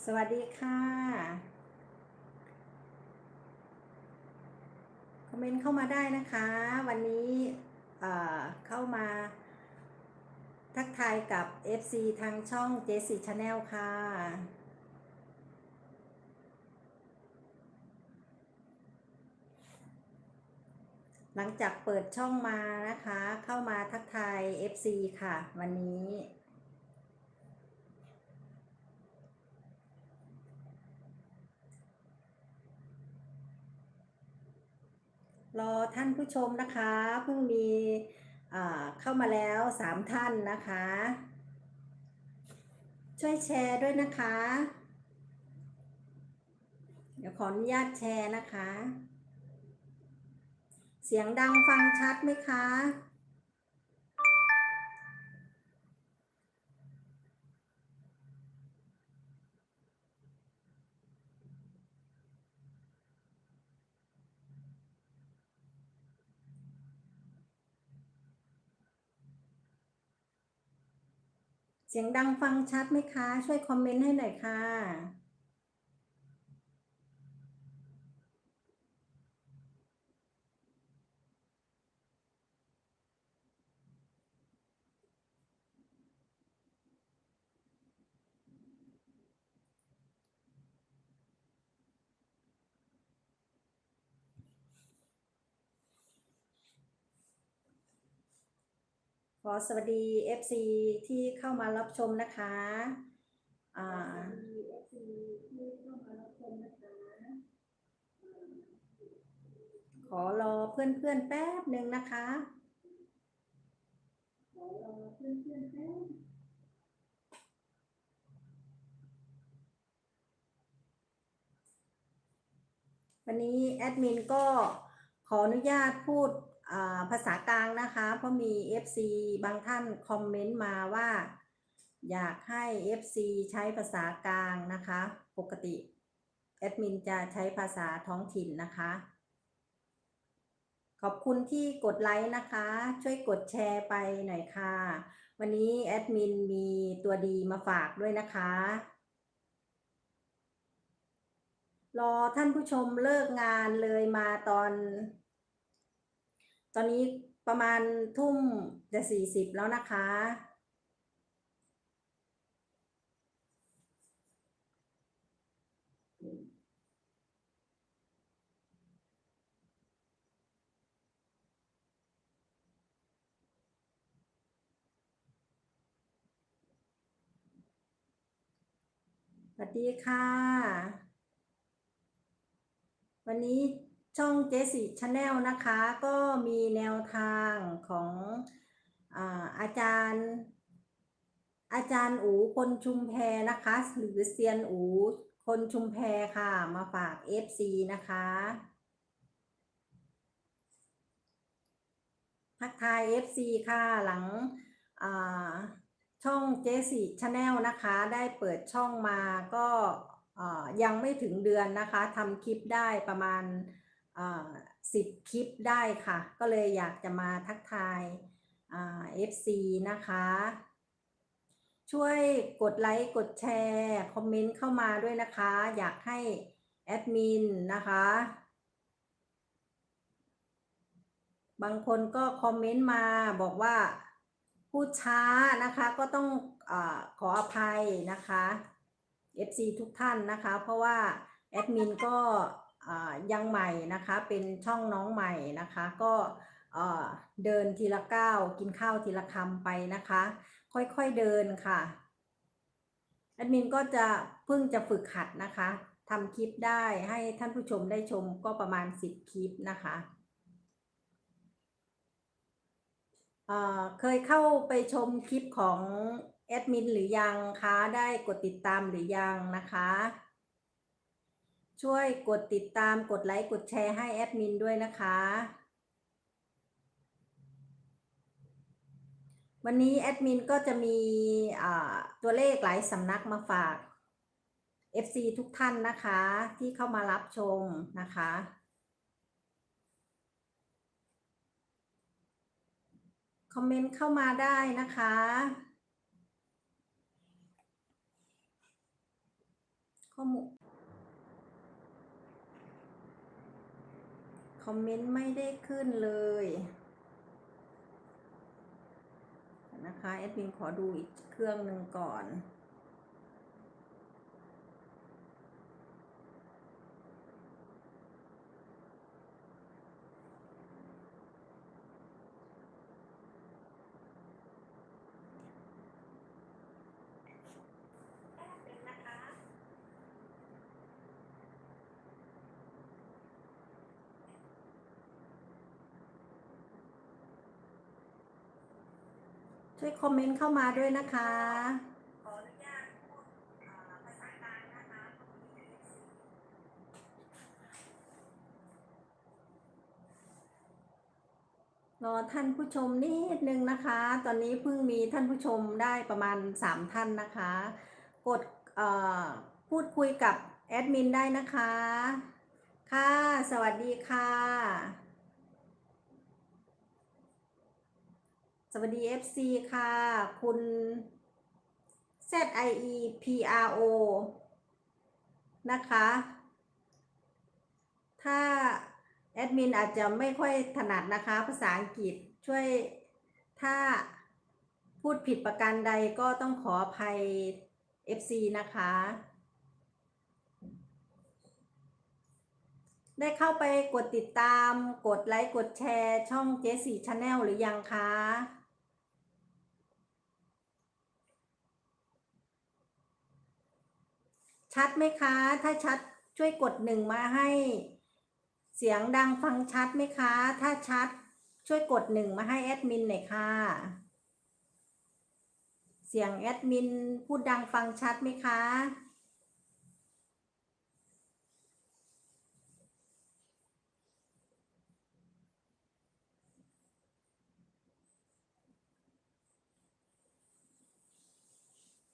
สวัสดีค่ะ คอมเมนต์เข้ามาได้นะคะ วันนี้เข้ามาทักทายกับ FC ทางช่อง j e s s i Channel ค่ะ หลังจากเปิดช่องมานะคะ เข้ามาทักทาย FC ค่ะ วันนี้ รอท่านผู้ชมนะคะเพิ่งมีเข้ามาแล้วสามท่านนะคะ ช่วยแชร์ด้วยนะคะ เดี๋ยวขออนุญาตแชร์นะคะ เสียงดังฟังชัดไหมคะ เสียงดังฟังชัดไหมคะ ช่วยคอมเมนต์ให้หน่อยค่ะ ขอสวัสดี FC ที่เข้ามารับชมนะคะอ่าขอรอเพื่อนๆแป๊บหนึ่งนะคะขอรอเพื่อนๆแป๊บวันนี้แอดมินก็ขออนุญาตพูดอ่า ภาษากลางนะคะ เพราะมี FC บางท่านคอมเมนต์มาว่า อยากให้ FC ใช้ภาษากลางนะคะ ปกติแอดมินจะใช้ภาษาท้องถิ่นนะคะ ขอบคุณที่กดไลค์นะคะ ช่วยกดแชร์ไปหน่อยค่ะ วันนี้แอดมินมีตัวดีมาฝากด้วยนะคะ รอท่านผู้ชมเลิกงานเลยมาตอน ตอนนี้ประมาณทุ่มจะสี่สิบแล้วนะคะ สวัสดีค่ะ วันนี้ ช่องเจสิชาแนลนะคะ ก็มีแนวทางของอาอาจารย์ อาจารย์อูคนชุมแพนะคะ หรือเซียนอูคนชุมแพค่ะ มาฝาก FC นะคะ ทักทาย FC ค่ะหลังอ่าช่องเจสิชาแนลนะคะ ได้เปิดช่องมาก็ยังไม่ถึงเดือนนะคะทำคลิปได้ประมาณ สิบคลิปได้ค่ะ ก็เลยอยากจะมาทักทายอ่า FC นะคะ ช่วยกดไลค์กดแชร์ คอมเมนต์เข้ามาด้วยนะคะ อยากให้แอดมินนะคะ บางคนก็คอมเมนต์มาบอกว่าพูดช้านะคะก็ต้องอขออภัยนะคะ FC ทุกท่านนะคะ เพราะว่าแอดมินก็ ยังใหม่นะคะเป็นช่องน้องใหม่นะคะ ก็เดินทีละก้าวกินข้าวทีละคำไปนะคะ ค่อยๆเดินค่ะแอดมินก็จะเพิ่งจะฝึกหัดนะคะทำคลิปได้ให้ท่านผู้ชมได้ชมก็ประมาณ 10 คลิปนะคะเคยเข้าไปชมคลิปของแอดมินหรือยังคะ ได้กดติดตามหรือยังนะคะ ช่วยกดติดตามกดไลค์กดแชร์ให้แอดมินด้วยนะคะ วันนี้แอดมินก็จะมีตัวเลขหลายสำนักมาฝาก FC ทุกท่านนะคะที่เข้ามารับชมนะคะคอมเมนต์เข้ามาได้นะคะอมูล คอมเมนต์ไม่ได้ขึ้นเลยนะคะแอดมินขอดูอีกเครื่องหนึ่งก่อน ช่วยคอมเมนต์เข้ามาด้วยนะคะรอท่านผู้ชมนิดนึงนะคะ ตอนนี้เพิ่งมีท่านผู้ชมได้ประมาณ 3 ท่านนะคะ กดพูดคุยกับแอดมินได้นะคะ ค่ะ สวัสดีค่ะ สวัสดี FC ค่ะ คุณ ZIE PRO นะคะ ถ้าแอดมินอาจจะไม่ค่อยถนัดนะคะ ภาษาอังกฤษช่วยถ้าพูดผิดประการใดก็ต้องขออภัย FC นะคะ ได้เข้าไปกดติดตาม กดไลค์ กดแชร์ ช่องเจสี่ชาแนลหรือยังคะ ชัดไหมคะ ถ้าชัดช่วยกดหนึ่งมาให้ เสียงดังฟังชัดไหมคะ ถ้าชัดช่วยกดหนึ่งมาให้แอดมินหน่อยค่ะ เสียงแอดมินพูดดังฟังชัดไหมคะ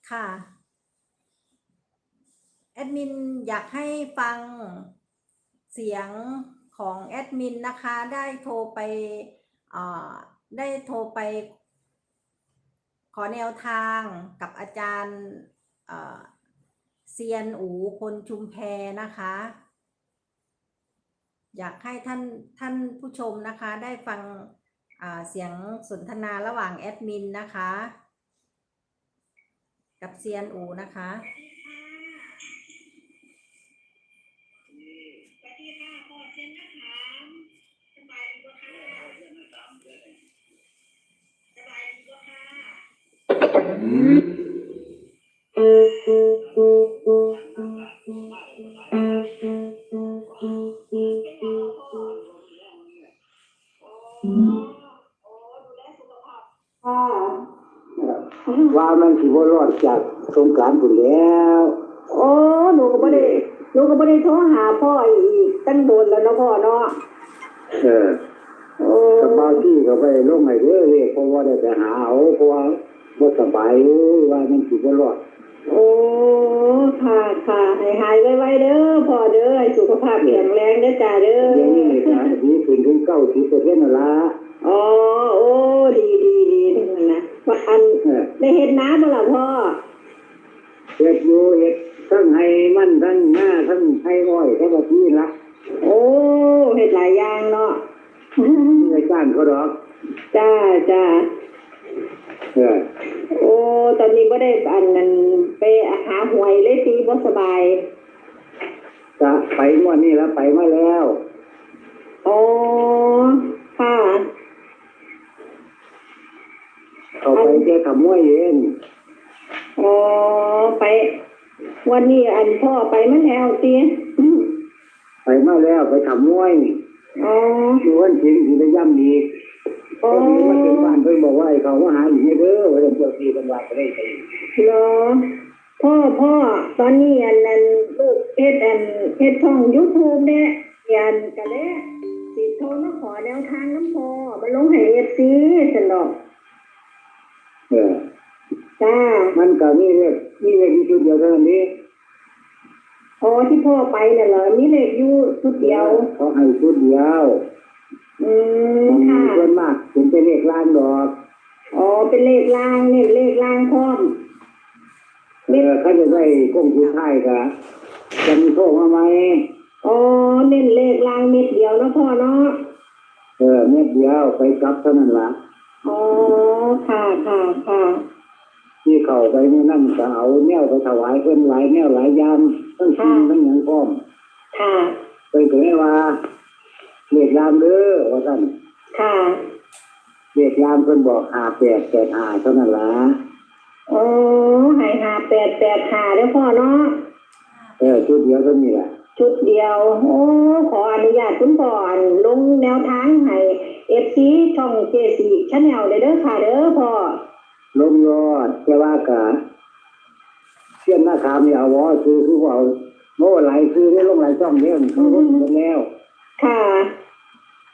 ค่ะ แอดมินอยากให้ฟังเสียงของแอดมินนะคะ ได้โทรไปอ่อได้โทรไป ขอแนวทางกับอาจารย์เซียนอูคนชุมแพนะคะ อยากให้ท่านท่านผู้ชมนะคะ ได้ฟังเสียงสนทนาระหว่างแอดมินนะคะ กับเซียนอูนะคะ ว่ามันสิบ่รอดจากสงกรารพุ่นแล้ว โอ้หนูก็ไม่ได้หนูก็ไม่ได้โทรหาพ่ออีกตั้งโดนแล้วเนาะพ่อเนาะเออโอ้สบายที่ก็ไปลงให้เด้อเรียกเพราะว่าได้ไปหาเอาเพราะว่า บ่สบายว่ามันสิบ่รอดโอ้ค่ะค่ะให้หายไวๆเด้อพ่อเด้อให้สุขภาพแข็งแรงเด้อจ้าเด้อเดี๋ยวนี้นี่นะดีขึ้นถึง90%นั่นล่ะอ๋อโอ้ดีดีดีทั้งนั้นนะว่าอันเออได้เฮ็ดน้ำบ่ล่ะพ่อเฮ็ดอยู่เฮ็ดทั้งให้มันทั้งหน้าทั้งให้อ้อยทั้งว่าที่ละโอ้เฮ็ดหลายอย่างเนาะมีไอ้จ้างเขาดอกจ้าจ้าเออ โอ้ตอนนี้บ่ได้อันนั้นไปหาหวยเลยตีบ่สบายจะไปงวดนี้แล้วไปมาแล้วอ๋อค่ะเอาไปแค่ขโมยเองอ๋อไป วันนี้อันพ่อไปมันแล้วตีไปมาแล้วไปขโมยอ๋อชวนจริงสิได้ย่ำอีกโอ้ ตอนนี้มันเป็นบ้านเพิ่นบอกว่าให้เขามาหาอีกเด้อว่าจะเปิดทีเป็นว่าไปได้ไปเหรอพ่อพ่อตอนนี้อันนั้นลูกเฮ็ดอันเฮ็ดช่องยูทูบเนี่ยอันกันเลยสิโทรมาขอแนวทางน้ำพ่อมาลงให้เอฟซีสนดอกเออจ้ามันก็มีเลขมีเลขอยู่ชุดเดียวเท่านั้นนี้อ๋อที่พ่อไปน่ะเหรอมีเลขอยู่ชุดเดียวเขาให้ชุดเดียว อืมมันมีค่ะส่วนมากถึงเป็นเลขล้านดอก อ๋อเป็นเลขล่างเนี่ยเลขล่างพร้อมเออเขาจะได้กงสุดท้ายก็จะมีโชคมาไหมอ๋อเน้นเลขลางเม็ดเดียวเนาะพ่อเนาะเออเม็ดเดียวไปกลับเท่านั้นละอ๋อค่ะค่ะค่ะที่เข้าไปในนั่นก็เอาแนวไปถวายเพิ่นหลายแนวหลายอยางทั้งทีทั้งหยังพร้อมค่ะไปถึงว่า เรียกรามเด้อว่าท่านค่ะเรียกรามเพิ่นบอกหาแปดแปดหาเท่านั้นละอ๋อใหายหาแปดแปดหาเด้อพ่อเนาะเออชุดเดียวเท่านี้แหละชุดเดียว โอ้ขออนุญาตคุณพ่ออันลงแนวทางให้เอฟซีช่องเจสีชาแนลเลยเด้อค่ะเด้อพ่อลมยอดแต่ว่ากะเชี่ยนหน้าขามนี่เอาวอคือคือว่าเอาโม่ไหลคือได้ลงไหลช่องเนี้ยมันลงไปแล้วค่ะ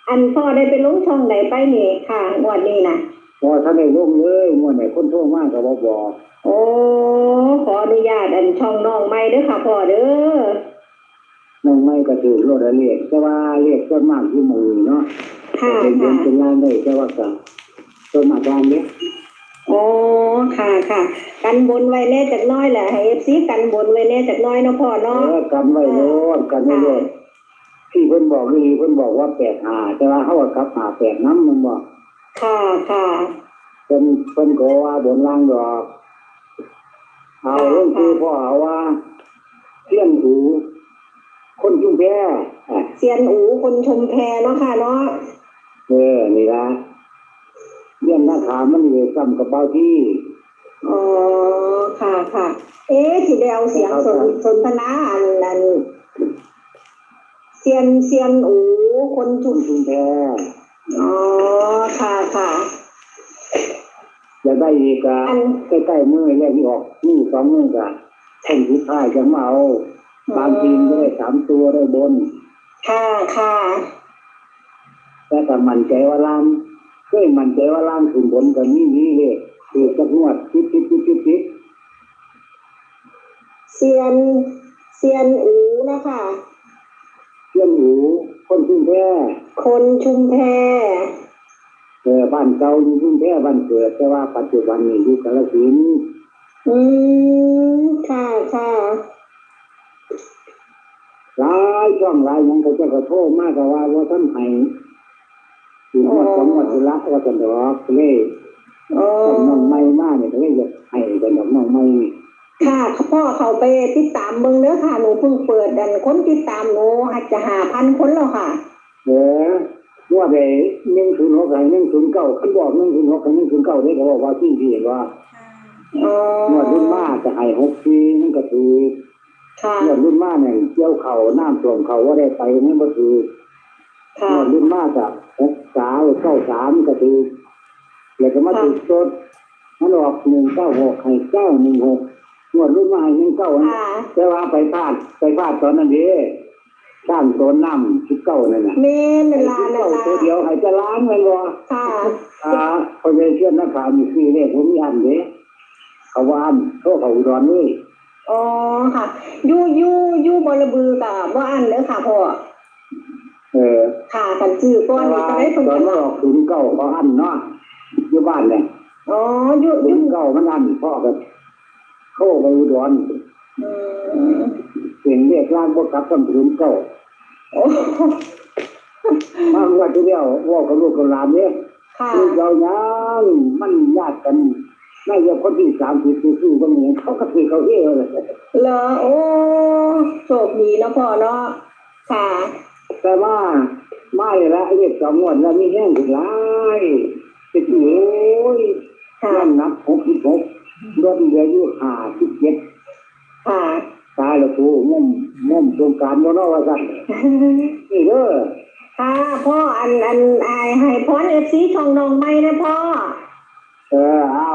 อันพ่อได้ไปลงช่องไหนไปนี่ค่ะงวดนี้นะพอท่านได้ลงเลยงวดไหนคนโทรมากกับบอกบอกโอ้ขออนุญาตอันช่องน้องไม่เด้อค่ะพ่อเด้อน้องไม่ก็ถือรถเรียกแต่ว่าเรียกต้นมากที่มือเนาะค่ะเป็นเดือค่ะนเป็นล้านได้แต่ว่ากะต้นมากลานเนี้ยโอ้ค่ะค่ะ กันบนไว้แน่จากหน้อยแหละให้เอฟซีกันบนไว้แน่จากหน้อยเนาะพ่อเอเนาะอกันไว้โลดกันไว้โลด ที่เพิ่นบอกนี่เพิ่นบอกว่าแปดหาแต่ว่าเขาว่ากับหาแปดน้ำมันบอกค่ะค่ะเพิ่นเพิ่นก็ว่าบนล่างดอกเอาเรื่องคือพ่อเอาว่าเที่ยนหูคนจุ่มแพ้อะเซียนอูคนชมแพเนาะค่ะเนาะเออนี่ละเยี่ยมหน้าขามมันเลยซ้ำกับเบ้าที่อ๋อค่ะค่ะ เอ๊ะสิได้เอาเสียงสนสนทนาอันนั้น เซียนเซียนอูคนจุคนจุ่มแพ้อ๋อค่ะค่ะอยากได้อีกอะอันใกล้ๆมือแรกที่ออกมือสองมือกะแท่งสุดท้ายจะมาเอาบางทีมก็ได้สามตัวได้บน ค่ะค่ะแต่แต่มันใจว่าล่างเคยมันใจว่าล่างขึ้นบนกับนี่นี่เลยคือจักงวดคิดคิดคิดคิดคิดเซียนเซียนอูนะคะ เที่ยนหนูคนจุ่มแพ้คนชุมแพเออบ้านเก่าอยู่จุ่มแพ้บ้านเกิด แต่ว่าปัจจุบันนี่อยู่กาฬสินธุ์อืมค่ะค่ะหลายช่องหลายหยังเขาเจะกระโทษมากกว่าว่าท่านให้ถึงหมดสองหมดละว่าจะดอกเลยอ๋อ น้องไม่มากเนี่ยก็เลยจะให้กันดอกน้องไม่ ค่ะพ่อเขาไปติดตามเบิ่งเด้อค่ะหนูเพิ่งเปิดดันคนติดตามหนูอาจจะหาพันคนแล้วค่ะเออว่าไปหนึ่งศูนย์หกหนึ่งศูนย์เก้าขันบอกหนึ่งศูนย์หกหนึ่งศูนย์เก้าได้เขาบอกว่าที่ที่เห็นว่าอ๋อเมื่อรุ่นมาจะให้หกปีนั่นก็คือค่ะเมื่อรุ่นมาเนี่ยเกี่ยวเข่าน้ำท่วมเขาว่าได้ไปนั่นก็คือค่ะเมื่อรุ่นมาจะหกสาวเก้าสามก็คือแล้วก็มาติดต้นมันออกหนึ่งเก้าหกให้เก้าหนึ่งหก เมื่อรุ่นมาให้หนึ่งเก้าค่ะแต่ว่าไปพลาดไปพลาดตอนนั้นเด้สร้างต้นน้ำชิบเก้านั่นน่ะเมนไอ้ลาชิบลาเก้าลาตัวเดียวให้จะล้างมันบ่ค่ะอ่าพอใจเชื่อนักข่าวมีคือเนี่ยผมมีอันเด้เขาว่าอันโทษเขาอุดรนี่อ๋อค่ะอยู่อยู่อยู่บรบือกับบ่อันเด้อค่ะพ่อเออค่ะกันชื่อก่อนแต่นี่ว่าจะได้เพิ่นตอนจะมาออกศูนย์เก้าเขาอันเนาะอยู่บ้านเนี่ยอ๋ออยู่อศูยู่นย์เก้ามันอันพ่อก็ เข้าไปอุดรอืมเห็นเรียกร่างพวกกลับกันศูนย์เก้าโอ้มาเมื่อที่เดียวว่ากับลูกกับหลานเนี่ยค่ะคือยาวยาวมันญาติกันน่าจะคนที่สามสิบสี่สี่ก็เหมือนเขาก็คือเขาเองเลยเหรอโอ้โชคดีเนาะพ่อเนาะค่ะแต่ว่าไม่ละเรียกสองงวดแล้วมีแห้งถึงหลายติดโอ้ยค่ะน้ำหนักหกสิบหก รถเหลืออยู่ห้าสิบเจ็ดค่ะตายแล้วกูมุ่มมุ่มโครงการบ่เนอว่าสั่นนี่เด้อค่ะพ่ออันอันอายให้พรเอฟซีช่องน้องไม่นะพ่อ เออเอา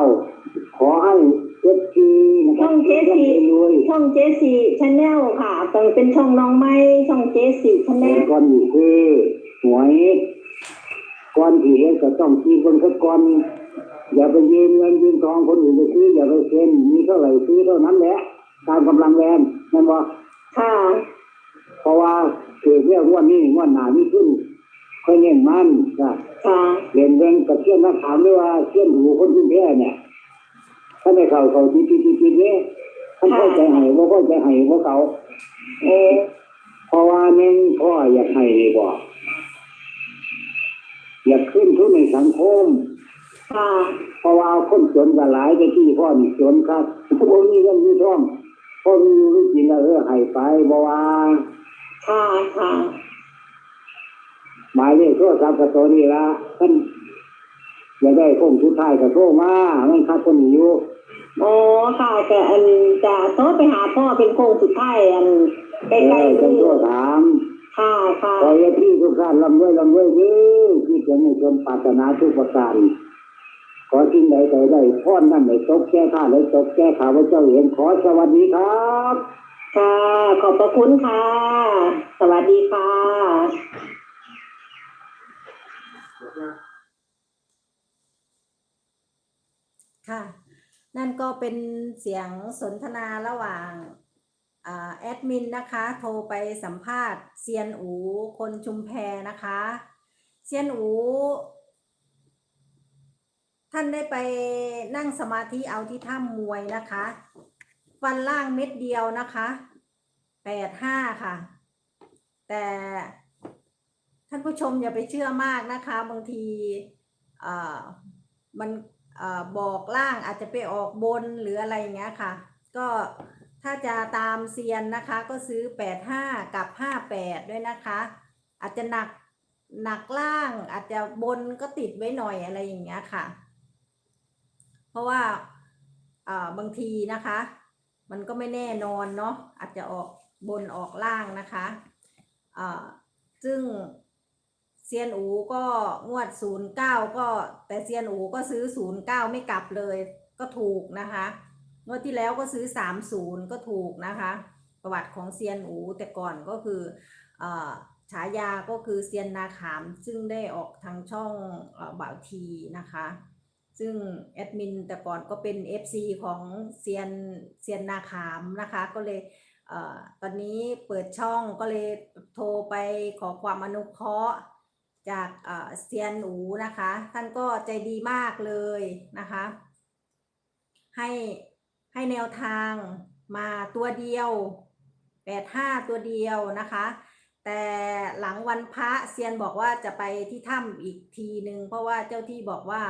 ขอให้เจ็ดทีนะครับช่องเจสีรวยช่องเจสีชาแนลค่ะต้องเป็นช่องน้องไม่ช่องเจสีชาแนแต่ลก่อนนี่คือหวยก่อนที่เฮ็ดก็ต้องทีคนสักก่อน อย่าไปยืมเงินยืมทองคนอื่นไปซื้ออย่าไปเซ็นมีเท่าไหร่ซื้อเท่านั้นแหละตามกำลังแรงนั่นบ่ค่ะเพราะว่าคือเรื่องงว่านี่งว่าหนานี่ขึ้นค่อยเน้นมันนะค่ะเรียนเรื่องกับเชื่อนักถามด้วยว่าเชื่อหูคนขึ้นแพ้เนี่ยถ้าไม่เข้าเขาทีทีทีทีนี้ท่านเข้าใจให้ว่าเข้าใจให้ว่าเขาโอ้เพราะว่าหนึ่งพ่ออยากให้นี่บอกอยากขึ้นทุนในสังคมค่ะ เพราะว่าคนจนกันหลายแต่ที่พ่อนี่จนครับพ่อมีเงินมีทองพ่อมีอยู่มีกินแล้วเออให้ไปบ่ว่าค่ะค่ะหมายเลขโทรศัพท์กับตัวนี้ละท่านอยากได้คงสุดท้ายกับโทรมามันคัดคนอยู่โอ้ค่ะแต่อันจะโทรไปหาพ่อเป็นโค้งสุดท้ายอันใกเอล้อๆจังที่โทรถามค่ะค่ะขอให้พี่ทุกท่านลำด้วยลำด้วยเด้อที่จะมีชมปรารถนาทุกประการ ขอสิ่งใดใดได้พ่อนั่นไหนตกแก้ข้าไหนตกแก้ข่าวว่าเจ้าเห็นขอสวัสดีครับค่ะขอบพระคุณค่ะ สวัสดีค่ะค่ะ นั่นก็เป็นเสียงสนทนาระหว่างอแอดมินนะคะ โทรไปสัมภาษณ์เซียนอูคนชุมแพนะคะ เซียนอู ท่านได้ไปนั่งสมาธิเอาที่ถ้ำมวยนะคะ ฟันล่างเม็ดเดียวนะคะแปดห้าค่ะ แต่ท่านผู้ชมอย่าไปเชื่อมากนะคะ บางทีอ่อมันอ่อบอกล่างอาจจะไปออกบนหรืออะไรอย่างเงี้ยค่ะ ก็ถ้าจะตามเซียนนะคะ ก็ซื้อแปดห้ากับห้าแปดด้วยนะคะ อาจจะหนักหนักล่างอาจจะบนก็ติดไว้หน่อยอะไรอย่างเงี้ยค่ะ เพราะว่าบางทีนะคะ มันก็ไม่แน่นอนเนาะอาจจะออกบนออกล่างนะคะซึ่งเซียนอูก็งวดศูนย์เก้าก็แต่เซียนอูก็ซื้อศูนย์เก้าไม่กลับเลยก็ถูกนะคะ งวดที่แล้วก็ซื้อสามศูนย์ก็ถูกนะคะ ประวัติของเซียนอูแต่ก่อนก็คืออฉายาก็คือเซียนนาขามซึ่งได้ออกทางช่องบ่าวทีนะคะ ซึ่งแอดมินแต่ก่อนก็เป็น FC ของเซียนเซียนนาขามนะคะ ก็เลยเออตอนนี้เปิดช่องก็เลยโทรไปขอความอนุเคราะห์จากเเซียนอูนะคะ ท่านก็ใจดีมากเลยนะคะ ให้ให้แนวทางมาตัวเดียวแปดห้าตัวเดียวนะคะ แต่หลังวันพระเซียนบอกว่าจะไปที่ถ้ำอีกทีหนึ่งเพราะว่าเจ้าที่บอกว่า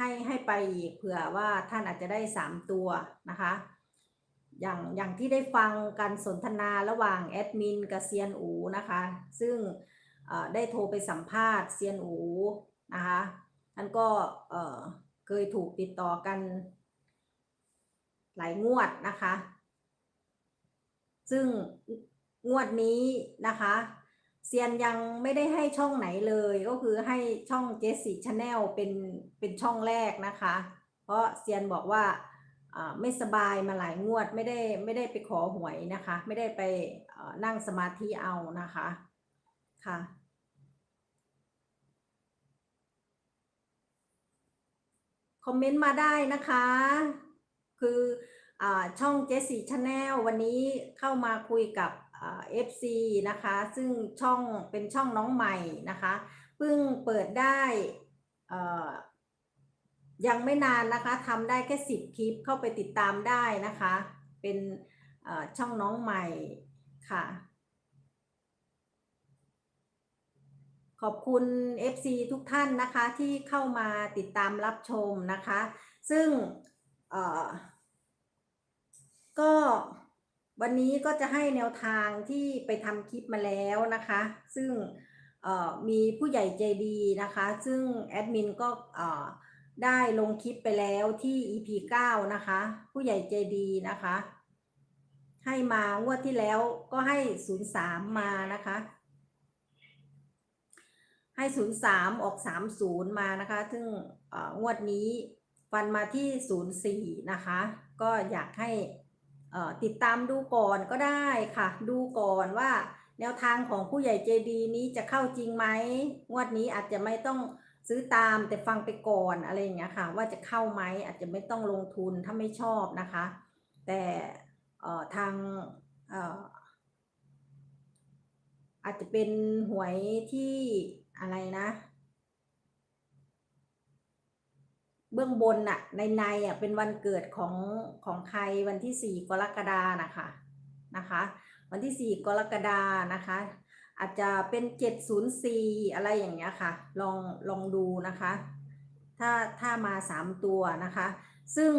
ให้ให้ไปอีกเผื่อว่าท่านอาจจะได้สามตัวนะคะ อย่างอย่างที่ได้ฟังการสนทนาระหว่างแอดมินกับเซียนอูนะคะ ซึ่งได้โทรไปสัมภาษณ์เซียนอูนะคะท่านก็เคยถูกติดต่อกันหลายงวดนะคะ ซึ่งงวดนี้นะคะ เซียนยังไม่ได้ให้ช่องไหนเลยก็คือให้ช่องเจสซี่ชาแนลเป็นเป็นช่องแรกนะคะ เพราะเซียนบอกว่าไม่สบายมาหลายงวดไม่ได้ไม่ได้ไปขอหวยนะคะ ไม่ได้ไปนั่งสมาธิเอานะคะค่ะคอมเมนต์มาได้นะคะ คืออาช่องเจสซี่ชาแนลวันนี้เข้ามาคุยกับ เอฟซีนะคะ ซึ่งช่องเป็นช่องน้องใหม่นะคะเพิ่งเปิดได้ยังไม่นานนะคะทำได้แค่สิบคลิปเข้าไปติดตามได้นะคะ เป็นช่องน้องใหม่ค่ะ ขอบคุณ FC ทุกท่านนะคะที่เข้ามาติดตามรับชมนะคะ ซึ่งก็ วันนี้ก็จะให้แนวทางที่ไปทำคลิปมาแล้วนะคะ ซึ่งมีผู้ใหญ่ใจดีนะคะ ซึ่งแอดมินก็ได้ลงคลิปไปแล้วที่ EP 9 นะคะ ผู้ใหญ่ใจดีนะคะ ให้มางวดที่แล้วก็ให้ 03 มานะคะ ให้ 03 ออก 30 มานะคะ ซึ่งงวดนี้ฟันมาที่ 04 นะคะ ก็อยากให้ ติดตามดูก่อนก็ได้ค่ะ ดูก่อนว่าแนวทางของผู้ใหญ่ใจดีนี้จะเข้าจริงไหมงวดนี้อาจจะไม่ต้องซื้อตามแต่ฟังไปก่อนอะไรอย่างเงี้ยค่ะ ว่าจะเข้าไหมอาจจะไม่ต้องลงทุนถ้าไม่ชอบนะคะ แต่ทางอ่ออาจจะเป็นหวยที่อะไรนะ เบื้องบนน่ะในในอะเป็นวันเกิดของของใครวันที่สี่กรกฎานะคะนะคะ วันที่ 4 กรกฎานะคะ อาจจะเป็น 704 อะไรอย่างเงี้ยค่ะ ลองลองดูนะคะ ถ้าถ้ามา 3 ตัวนะคะ ซึ่ง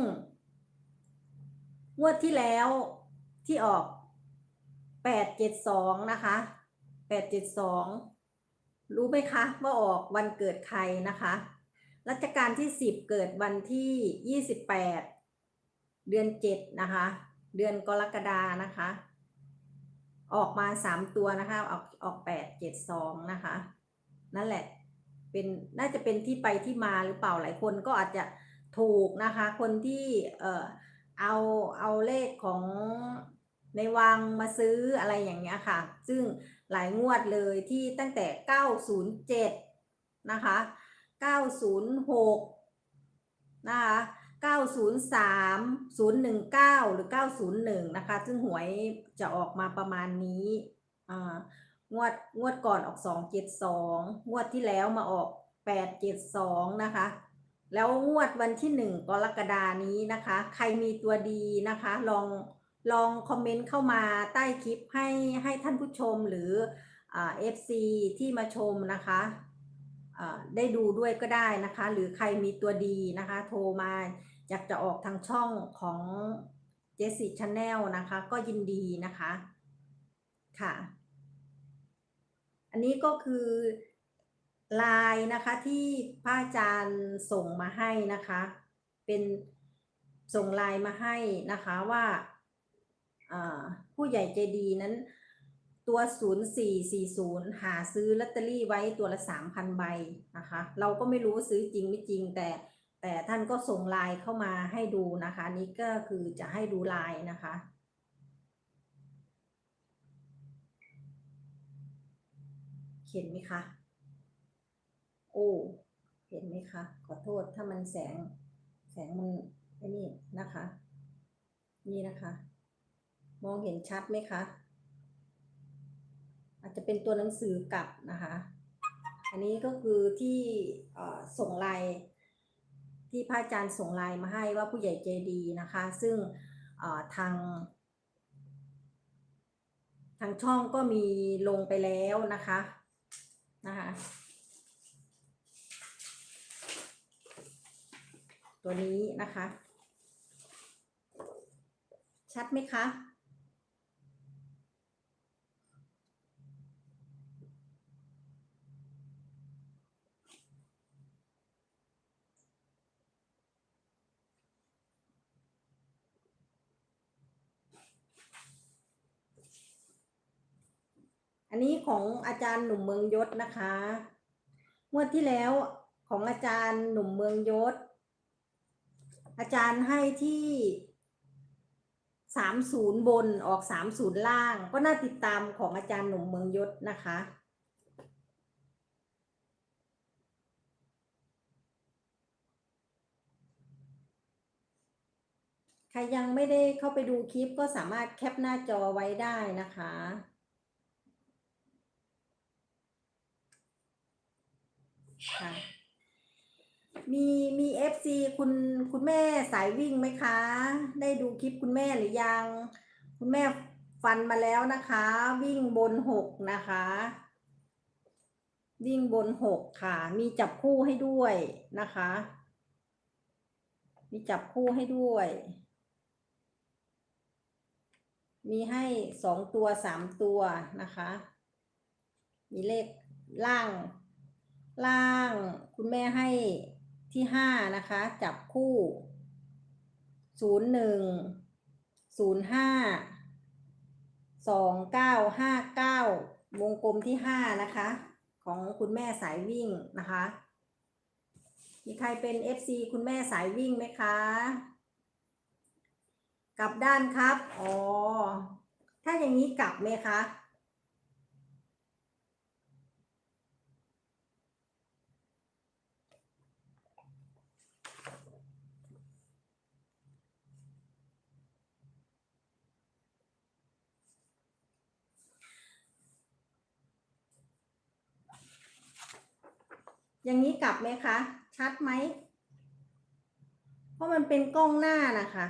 งวดที่แล้วที่ออก 872 นะคะ 872 รู้ไหมคะ ว่าออกวันเกิดใครนะคะ รัชกาลที่ 10 เกิดวันที่ 28 เดือน 7 นะคะ เดือนกรกฎานะคะ ออกมา 3 ตัวนะคะ ออกออก 8 7 2 นะคะ นั่นแหละ เป็นน่าจะเป็นที่ไปที่มาหรือเปล่าหลายคนก็อาจจะถูกนะคะ คนที่เอ่อเอาเอาเลขของในวังมาซื้ออะไรอย่างเงี้ยค่ะ ซึ่งหลายงวดเลยที่ตั้งแต่ 907 นะคะ 906นะคะ903 019 หรือ 901 นะคะ ซึ่งหวยจะออกมาประมาณนี้งวดงวดก่อนออก 272 งวดที่แล้วมาออก 872 นะคะ แล้วงวดวันที่ 1 กรกฎานี้นะคะ ใครมีตัวดีนะคะ ลองลองคอมเมนต์เข้ามาใต้คลิปให้ให้ท่านผู้ชมหรือเอ่า FC ที่มาชมนะคะ ได้ดูด้วยก็ได้นะคะ หรือใครมีตัวดีนะคะ โทรมาอยากจะออกทางช่องของ j e s s i Channel นะคะ ก็ยินดีนะคะค่ะ อันนี้ก็คือลน์นะคะที่พระอาจารย์ส่งมาให้นะคะ เป็นส่งลน์มาให้นะคะว่าผู้ใหญ่ใจดีนั้น ตัว 0440 หาซื้อลอตเตอรี่ไว้ตัวละ 3,000 ใบนะคะ เราก็ไม่รู้ซื้อจริงไม่จริงแต่แต่ท่านก็ส่งไลน์เข้ามาให้ดูนะคะ นี้ก็คือจะให้ดูไลน์นะคะ เห็นไหมคะ โอ้เห็นไหมคะ ขอโทษถ้ามันแสงแสงมันไอ้นี่นะคะ นี่นะคะ มองเห็นชัดไหมคะ อาจจะเป็นตัวหนังสือกลับนะคะ อันนี้ก็คือที่ส่งไลน์ที่พระอาจารย์ส่งไลน์มาให้ว่าผู้ใหญ่ใจดีนะคะ ซึ่งทาง ทางช่องก็มีลงไปแล้วนะคะนะคะ ตัวนี้นะคะ ชัดไหมคะ อันนี้ของอาจารย์หนุ่มเมืองยศนะคะงวดที่แล้วของอาจารย์หนุ่มเมืองยศ อาจารย์ให้ที่สามศูนย์บนออกสามศูนย์ล่าง ก็น่าติดตามของอาจารย์หนุ่มเมืองยศนะคะ ใครยังไม่ได้เข้าไปดูคลิปก็สามารถแคปหน้าจอไว้ได้นะคะ ค่ะมีมีเอฟซีคุณคุณแม่สายวิ่งไหมคะ ได้ดูคลิปคุณแม่หรือยัง คุณแม่ฟันมาแล้วนะคะ วิ่งบนหกนะคะ วิ่งบนหกค่ะ มีจับคู่ให้ด้วยนะคะ มีจับคู่ให้ด้วย มีให้สองตัวสามตัวนะคะ มีเลขล่าง ล่างคุณแม่ให้ที่ห้านะคะ จับคู่ศูนย์หนึ่งศูนย์ห้าสองเก้าห้าเก้าวงกลมที่ห้านะคะ ของคุณแม่สายวิ่งนะคะ มีใครเป็น FC คุณแม่สายวิ่งไหมคะ กลับด้านครับ อ๋อ ถ้าอย่างนี้กลับไหมคะ อย่างนี้กลับไหมคะ ชัดไหม เพราะมันเป็นกล้องหน้านะคะ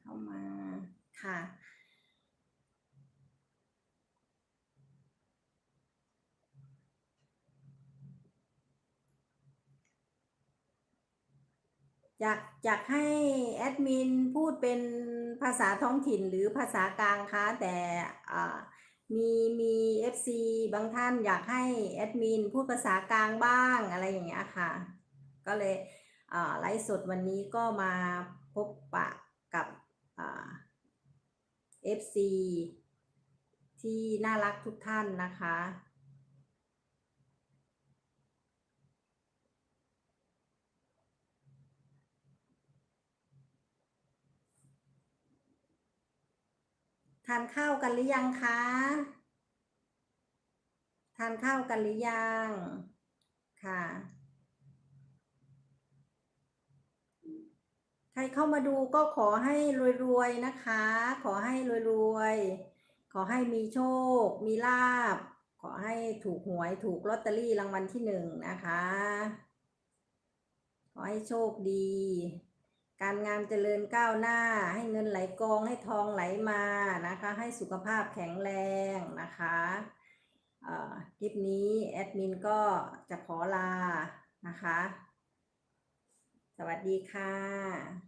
เข้ามาค่ะ อยากอยากให้แอดมินพูดเป็นภาษาท้องถิ่นหรือภาษากลางคะแต่มีมีเอฟซีบางท่านอยากให้แอดมินพูดภาษากลางบ้างอะไรอย่างเงี้ยค่ะ ก็เลยไลฟ์สดวันนี้ก็มาพบปะ กับอ่า FC ที่น่ารักทุกท่านนะคะ ทานข้าวกันหรือยังคะ ทานข้าวกันหรือยัง ค่ะ ครเข้ามาดูก็ขอให้รวยๆนะคะ ขอให้รวยๆ ขอให้มีโชค มีลาบ ขอให้ถูกหวยถูกลอตเตอรี่รางวัลที่หนึ่งนะคะ ขอให้โชคดี การงานเจริญก้าวหน้า ให้เงินไหลกองให้ทองไหลมานะคะ ให้สุขภาพแข็งแรงนะคะอ่อคลิปนี้แอดมินก็จะขอลานะคะ สวัสดีค่ะ